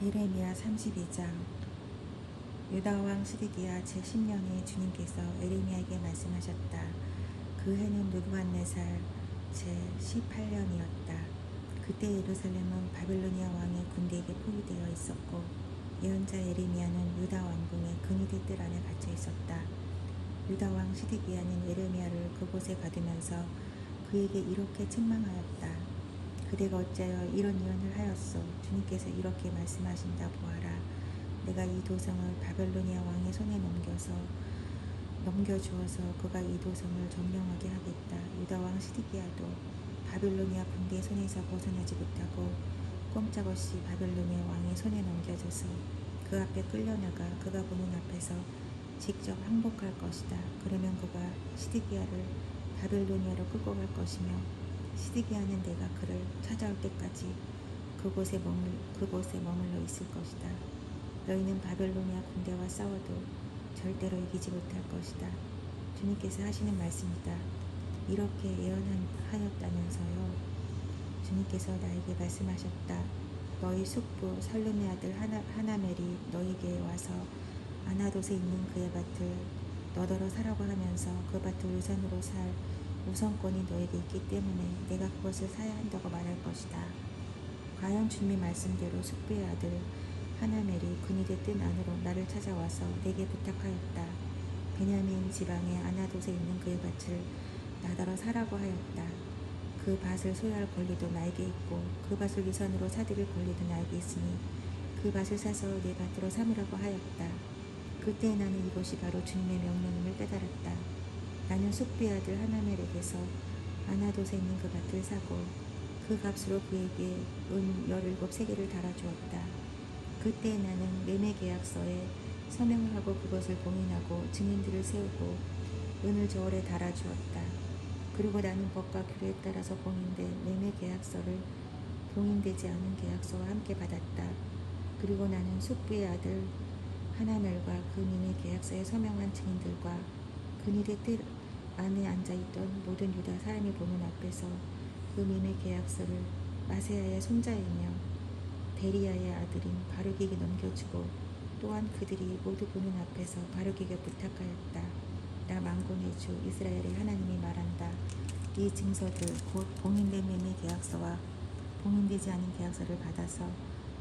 예레미야 32장 유다왕 시드기야 제10년에 주님께서 에레미야에게 말씀하셨다. 그 해는 누부갓네살 제18년이었다. 그때 예루살렘은 바빌로니아 왕의 군대에게 포위되어 있었고 예언자 에레미야는 유다 왕궁의 근위대 뜰 안에 갇혀 있었다. 유다 왕 시드기야는 에레미야를 그곳에 가두면서 그에게 이렇게 책망하였다. 그대가 어찌하여 이런 예언을 하였소? 주님께서 이렇게 말씀하신다 보아라. 내가 이 도성을 바벨로니아 왕의 손에 넘겨서 넘겨주어서 그가 이 도성을 점령하게 하겠다. 유다 왕 시드기야도 바벨로니아 군대의 손에서 벗어나지 못하고 꼼짝없이 바벨로니아 왕의 손에 넘겨져서 그 앞에 끌려나가 그가 보는 앞에서 직접 항복할 것이다. 그러면 그가 시드기야를 바벨로니아로 끌고 갈 것이며 시드기야는 내가 그를 찾아올 때까지 그곳에 머물 그곳에 머물러 있을 것이다. 너희는 바벨로니아 군대와 싸워도 절대로 이기지 못할 것이다. 주님께서 하시는 말씀이다. 이렇게 예언하였다면서요. 주님께서 나에게 말씀하셨다. 너희 숙부 살룸의 아들 하나, 하나멜이 너희에게 와서 아나돗에 있는 그의 밭을 너더러 사라고 하면서 그 밭을 우선으로 살 우선권이 너에게 있기 때문에 내가 그것을 사야 한다고 말할 것이다. 과연 주님의 말씀대로 숙부의 아들 하나멜이 그니의 뜬 안으로 나를 찾아와서 내게 부탁하였다. 베냐민 지방의 아나돗에 있는 그의 밭을 나더러 사라고 하였다. 그 밭을 소유할 권리도 나에게 있고 그 밭을 위선으로 사들일 권리도 나에게 있으니 그 밭을 사서 내 밭으로 삼으라고 하였다. 그때 나는 이것이 바로 주님의 명령임을 깨달았다. 나는 숙부의 아들 하나멜에게서 아나돗에 있는 그 밭을 사고 그 값으로 그에게 은 열일곱 세계를 달아주었다. 그때 나는 매매 계약서에 서명을 하고 그것을 봉인하고 증인들을 세우고 은을 저울에 달아주었다. 그리고 나는 법과 규례에 따라서 봉인된 매매 계약서를 봉인되지 않은 계약서와 함께 받았다. 그리고 나는 숙부의 아들 하나멜과 그 매매 계약서에 서명한 증인들과 그니의 뜰 안에 앉아있던 모든 유다 사람이 보는 앞에서 그 매매 계약서를 마세야의 손자이며 베리야의 아들인 바룩에게 넘겨주고 또한 그들이 모두 보는 앞에서 바룩에게 부탁하였다. 나 망군의 주 이스라엘의 하나님이 말한다. 이 증서들 곧 봉인된 매매 계약서와 봉인되지 않은 계약서를 받아서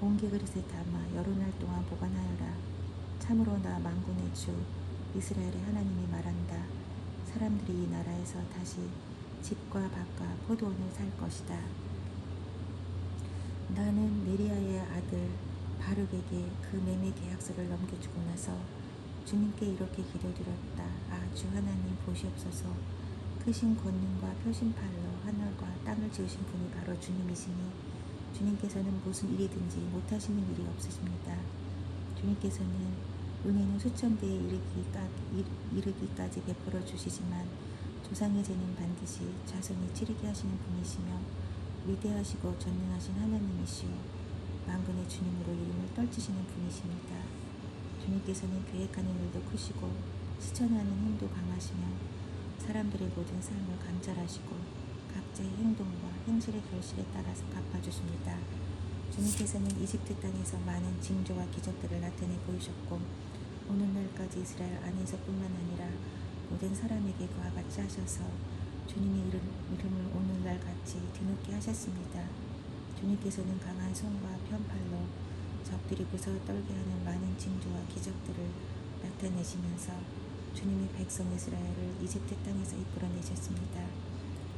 온기 그릇에 담아 여러 날 동안 보관하여라. 참으로 나 망군의 주 이스라엘의 하나님이 말한다. 사람들이 이 나라에서 다시 집과 밭과 포도원을 살 것이다. 나는 네리아의 아들 바룩에게 그 매매 계약서를 넘겨주고 나서 주님께 이렇게 기도드렸다. 아, 주 하나님 보시옵소서. 크신 권능과 표심팔로 하늘과 땅을 지으신 분이 바로 주님이시니 주님께서는 무슨 일이든지 못하시는 일이 없으십니다. 주님께서는 은혜는 수천 대에 이르기까, 이르기까 지 베풀어 주시지만 조상의 죄는 반드시 자손이 치르게 하시는 분이시며 위대하시고 전능하신 하나님이시오 만군의 주님으로 이름을 떨치시는 분이십니다. 주님께서는 계획하는 일도 크시고 실천하는 힘도 강하시며 사람들의 모든 삶을 감찰하시고 각자의 행동과 행실의 결실에 따라서 갚아주십니다. 주님께서는 이집트 땅에서 많은 징조와 기적들을 나타내 보이셨고 오늘날까지 이스라엘 안에서뿐만 아니라 모든 사람에게 그와 같이 하셔서 주님의 이름, 이름을 오늘날 같이 뒤늦게 하셨습니다. 주님께서는 강한 손과 편팔로 적들이 무서워 떨게 하는 많은 징조와 기적들을 나타내시면서 주님의 백성 이스라엘을 이집트 땅에서 이끌어내셨습니다.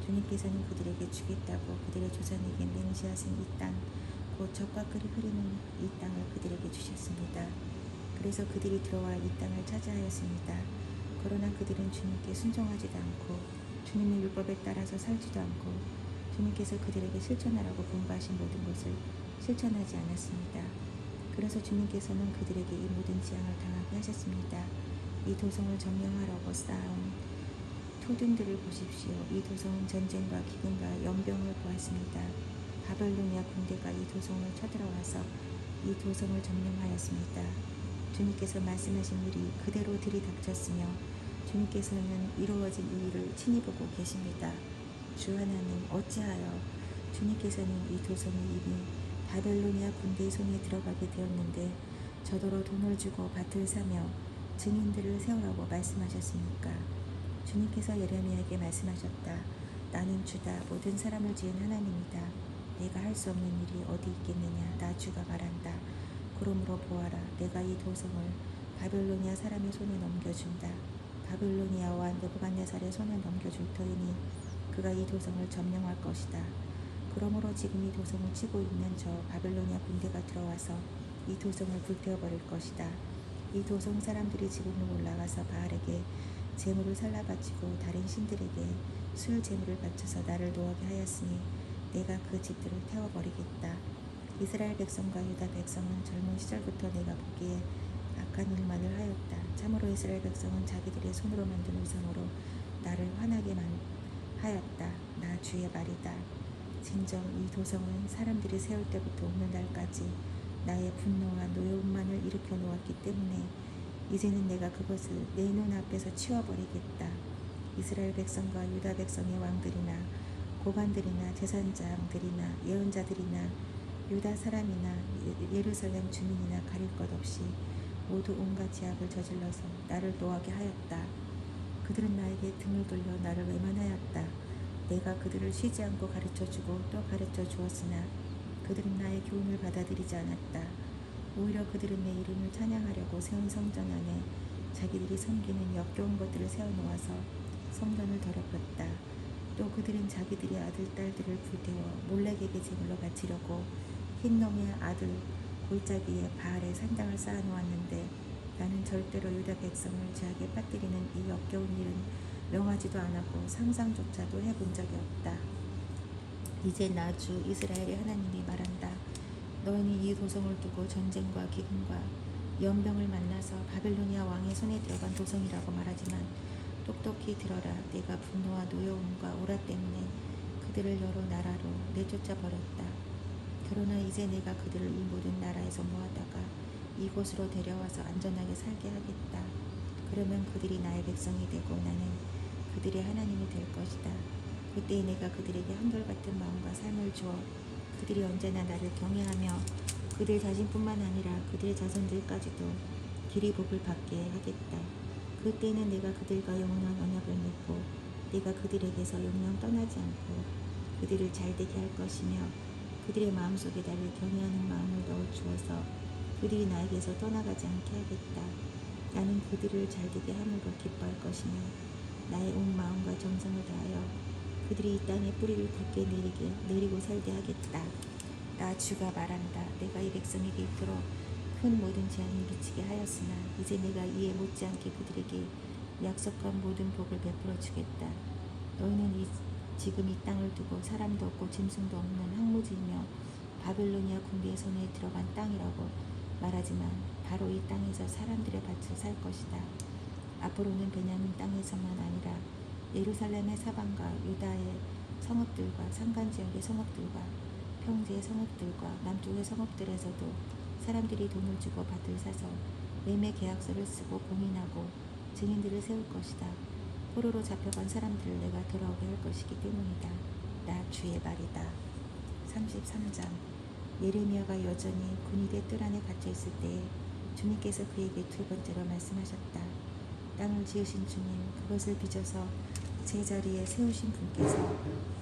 주님께서는 그들에게 주겠다고 그들의 조상에게 맹세하신 이 땅, 곧 적과 끓이 흐르는 이 땅을 그들에게 주셨습니다. 그래서 그들이 들어와 이 땅을 차지하였습니다. 그러나 그들은 주님께 순종하지도 않고 주님의 율법에 따라서 살지도 않고 주님께서 그들에게 실천하라고 분부하신 모든 것을 실천하지 않았습니다. 그래서 주님께서는 그들에게 이 모든 재앙을 당하게 하셨습니다. 이 도성을 점령하려고 쌓아온 토둔들을 보십시오. 이 도성은 전쟁과 기근과 연병을 보았습니다. 바벨로니아 군대가 이 도성을 쳐들어와서 이 도성을 점령하였습니다. 주님께서 말씀하신 일이 그대로 들이닥쳤으며 주님께서는 이루어진 이 일을 친히 보고 계십니다. 주 하나님 어찌하여 주님께서는 이 도성이 이미 바벨로니아 군대의 손에 들어가게 되었는데 저더러 돈을 주고 밭을 사며 증인들을 세우라고 말씀하셨습니까? 주님께서 예레미야에게 말씀하셨다. 나는 주다 모든 사람을 지은 하나님이다. 내가 할 수 없는 일이 어디 있겠느냐 나 주가 말한다. 그러므로 보아라 내가 이 도성을 바벨로니아 사람의 손에 넘겨준다. 바벨로니아와 느부갓네살의 손에 넘겨줄 터이니 그가 이 도성을 점령할 것이다. 그러므로 지금 이 도성을 치고 있는 저 바벨로니아 군대가 들어와서 이 도성을 불태워버릴 것이다. 이 도성 사람들이 지금으로 올라가서 바알에게 재물을 살라 바치고 다른 신들에게 술 재물을 바쳐서 나를 노하게 하였으니 내가 그 집들을 태워버리겠다. 이스라엘 백성과 유다 백성은 젊은 시절부터 내가 보기에 악한 일만을 하였다. 참으로 이스라엘 백성은 자기들의 손으로 만든 우상으로 나를 화나게 만 하였다. 나 주의 말이다. 진정 이 도성은 사람들이 세울 때부터 오늘날까지 나의 분노와 노여움만을 일으켜 놓았기 때문에 이제는 내가 그것을 내 눈 앞에서 치워버리겠다. 이스라엘 백성과 유다 백성의 왕들이나 고관들이나 제사장들이나 예언자들이나 유다 사람이나 예- 예루살렘 주민이나 가릴 것 없이 모두 온갖 죄악을 저질러서 나를 노하게 하였다. 그들은 나에게 등을 돌려 나를 외면하였다. 내가 그들을 쉬지 않고 가르쳐 주고 또 가르쳐 주었으나 그들은 나의 교훈을 받아들이지 않았다. 오히려 그들은 내 이름을 찬양하려고 세운 성전 안에 자기들이 섬기는 역겨운 것들을 세워놓아서 성전을 더럽혔다. 또 그들은 자기들의 아들, 딸들을 불태워 몰렉에게 제물로 바치려고 흰놈의 아들 골짜기에 바알의 산당을 쌓아 놓았는데 나는 절대로 유다 백성을 죄악에 빠뜨리는 이 역겨운 일은 명하지도 않았고 상상조차도 해본 적이 없다. 이제 나 주 이스라엘의 하나님이 말한다. 너희는 이 도성을 두고 전쟁과 기근과 연병을 만나서 바벨로니아 왕의 손에 들어간 도성이라고 말하지만 똑똑히 들어라. 내가 분노와 노여움과 오라 때문에 그들을 여러 나라로 내쫓아 버렸다. 그러나 이제 내가 그들을 이 모든 나라에서 모아다가 이곳으로 데려와서 안전하게 살게 하겠다. 그러면 그들이 나의 백성이 되고 나는 그들의 하나님이 될 것이다. 그때 내가 그들에게 한결같은 마음과 삶을 주어 그들이 언제나 나를 경외하며 그들 자신뿐만 아니라 그들의 자손들까지도 길이 복을 받게 하겠다. 그때는 내가 그들과 영원한 언약을 맺고 내가 그들에게서 영영 떠나지 않고 그들을 잘되게 할 것이며 그들의 마음속에 나를 경외하는 마음을 넣어 주어서 그들이 나에게서 떠나가지 않게 하겠다. 나는 그들을 잘되게 함으로 기뻐할 것이며 나의 온 마음과 정성을 다하여 그들이 이 땅에 뿌리를 굳게 내리게 내리고 살게 하겠다. 나 주가 말한다. 내가 이 백성에게 이토록 큰 모든 재앙을 미치게 하였으나 이제 내가 이에 못지않게 그들에게 약속한 모든 복을 베풀어 주겠다. 너희는 이, 지금 이 땅을 두고 사람도 없고 짐승도 없는 항무지이며 바벨로니아 군대의 손에 들어간 땅이라고 말하지만 바로 이 땅에서 사람들의 밭을 살 것이다. 앞으로는 베냐민 땅에서만 아니라 예루살렘의 사방과 유다의 성읍들과 산간 지역의 성읍들과 평지의 성읍들과 남쪽의 성읍들에서도 사람들이 돈을 주고 밭을 사서 매매 계약서를 쓰고 공인하고 증인들을 세울 것이다. 포로로 잡혀간 사람들을 내가 돌아오게 할 것이기 때문이다. 나 주의 말이다. 33장 예레미야가 여전히 군인의 뜰 안에 갇혀 있을 때에 주님께서 그에게 두 번째로 말씀하셨다. 땅을 지으신 주님, 그것을 빚어서 제자리에 세우신 분께서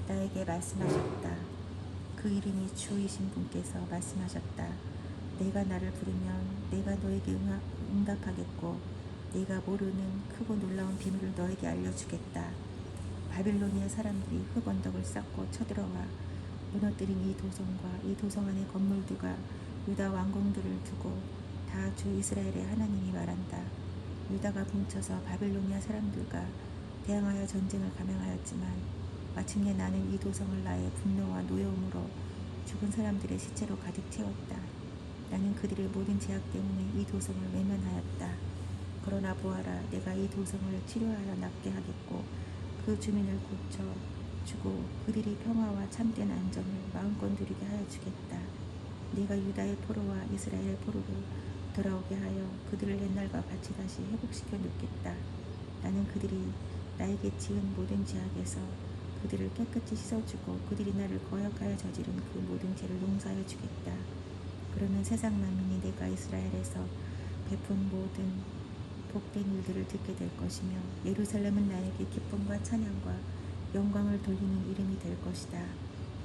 나에게 말씀하셨다. 그 이름이 주이신 분께서 말씀하셨다. 내가 나를 부르면 내가 너에게 응하, 응답하겠고 네가 모르는 크고 놀라운 비밀을 너에게 알려주겠다. 바빌로니아 사람들이 흙 언덕을 쌓고 쳐들어와 무너뜨린 이 도성과 이 도성 안의 건물들과 유다 왕궁들을 두고 다 주 이스라엘의 하나님이 말한다. 유다가 뭉쳐서 바빌로니아 사람들과 대항하여 전쟁을 감행하였지만 마침내 나는 이 도성을 나의 분노와 노여움으로 죽은 사람들의 시체로 가득 채웠다. 나는 그들의 모든 죄악 때문에 이 도성을 외면하였다. 그러나 보아라, 내가 이 도성을 치료하여 낫게 하겠고 그 주민을 고쳐 주고 그들이 평화와 참된 안정을 마음껏 누리게 하여 주겠다. 네가 유다의 포로와 이스라엘의 포로로 돌아오게 하여 그들을 옛날과 같이 다시 회복시켜 놓겠다. 나는 그들이 나에게 지은 모든 죄악에서 그들을 깨끗이 씻어주고 그들이 나를 거역하여 저지른 그 모든 죄를 용서하여 주겠다. 그러면 세상 만민이 내가 이스라엘에서 베푼 모든 복된 일들을 듣게 될 것이며 예루살렘은 나에게 기쁨과 찬양과 영광을 돌리는 이름이 될 것이다.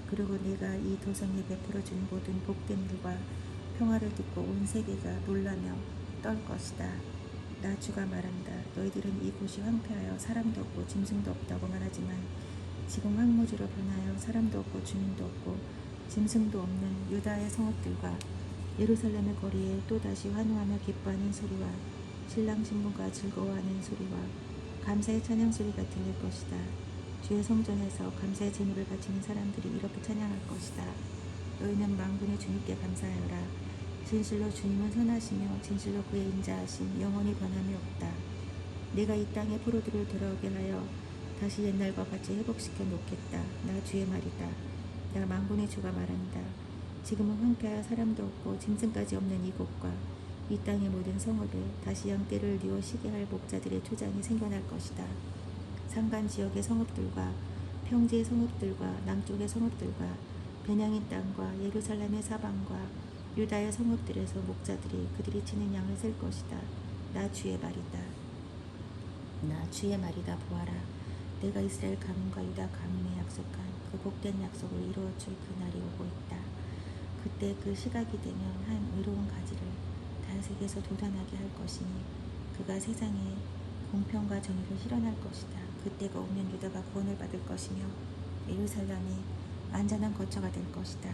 그리고 내가 이 도성에 베풀어 준 모든 복된 일과 평화를 듣고 온 세계가 놀라며 떨 것이다. 나 주가 말한다. 너희들은 이곳이 황폐하여 사람도 없고 짐승도 없다고 말하지만 지금 황무지로 변하여 사람도 없고 주민도 없고 짐승도 없는 유다의 성읍들과 예루살렘의 거리에 또다시 환호하며 기뻐하는 소리와 신랑 신부가 즐거워하는 소리와 감사의 찬양 소리 가 들릴 것이다. 주의 성전에서 감사의 제물을 바치는 사람들이 이렇게 찬양할 것이다. 너희는 망군의 주님께 감사하여라. 진실로 주님은 선하시며 진실로 그의 인자하심 영원히 변함이 없다. 내가 이 땅에 포로들을 돌아오게 하여 다시 옛날과 같이 회복시켜 놓겠다. 나 주의 말이다. 나 망군의 주가 말한다. 지금은 황폐하여 사람도 없고 짐승까지 없는 이곳과 이 땅의 모든 성읍에 다시 양떼를 뉘어 쉬게 할 목자들의 초장이 생겨날 것이다. 산간 지역의 성읍들과 평지의 성읍들과 남쪽의 성읍들과 베냐민 땅과 예루살렘의 사방과 유다의 성읍들에서 목자들이 그들이 치는 양을 셀 것이다. 나 주의 말이다. 나 주의 말이다 보아라. 내가 이스라엘 가문과 유다 가문에 약속한 그 복된 약속을 이루어 줄 그날이 오고 있다. 그때 그 시각이 되면 한 의로운 가지를 다윗에게서 돋아나게 할 것이니 그가 세상에 공평과 정의를 실현할 것이다. 그때가 오면 유다가 구원을 받을 것이며 예루살렘이 안전한 거처가 될 것이다.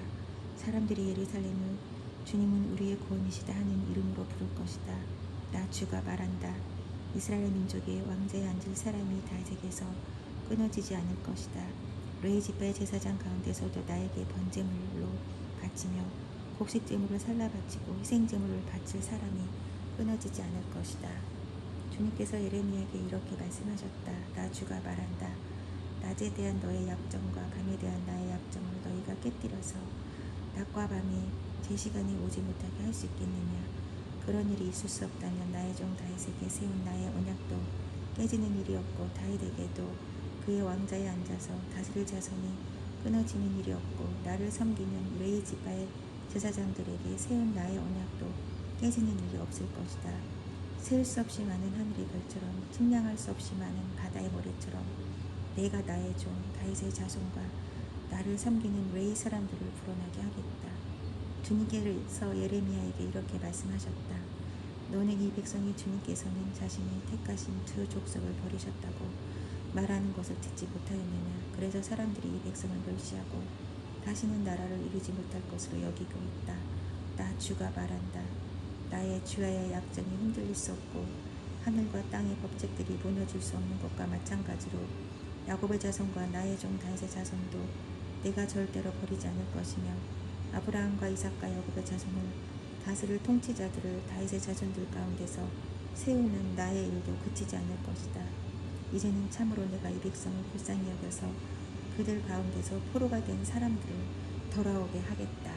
사람들이 예루살렘을 주님은 우리의 구원이시다 하는 이름으로 부를 것이다. 나 주가 말한다. 이스라엘 민족의 왕자에 앉을 사람이 다윗에게서 끊어지지 않을 것이다. 레이지바의 제사장 가운데서도 나에게 번제물로 바치며 곡식 제물을 살라 바치고 희생 제물을 바칠 사람이 끊어지지 않을 것이다. 주님께서 예레미야에게 이렇게 말씀하셨다. 나 주가 말한다. 낮에 대한 너의 약점과 밤에 대한 나의 약점을 너희가 깨뜨려서 낮과 밤에 제 시간이 오지 못하게 할 수 있겠느냐? 그런 일이 있을 수 없다면 나의 종 다윗에게 세운 나의 언약도 깨지는 일이 없고 다윗에게도 그의 왕자에 앉아서 다스릴 자손이 끊어지는 일이 없고 나를 섬기는 레이 지파의 제사장들에게 세운 나의 언약도 깨지는 일이 없을 것이다. 셀수 없이 많은 하늘의 별처럼 측량할 수 없이 많은 바다의 모래처럼 내가 나의 종 다윗의 자손과 나를 섬기는 레이 사람들을 불어나게 하겠다. 주님께서 예레미야에게 이렇게 말씀하셨다. 너는 이 백성이 주님께서는 자신이 택하신 두 족속을 버리셨다고 말하는 것을 듣지 못하였느냐. 그래서 사람들이 이 백성을 멸시하고 다시는 나라를 이루지 못할 것으로 여기고 있다. 나 주가 말한다. 나의 주야의 약점이 흔들릴 수 없고 하늘과 땅의 법칙들이 무너질 수 없는 것과 마찬가지로 야곱의 자손과 나의 종 다윗의 자손도 내가 절대로 버리지 않을 것이며 아브라함과 이삭과 야곱의 자손을 다스릴 통치자들을 다윗의 자손들 가운데서 세우는 나의 일도 그치지 않을 것이다. 이제는 참으로 내가 이 백성을 불쌍히 여겨서 그들 가운데서 포로가 된 사람들을 돌아오게 하겠다.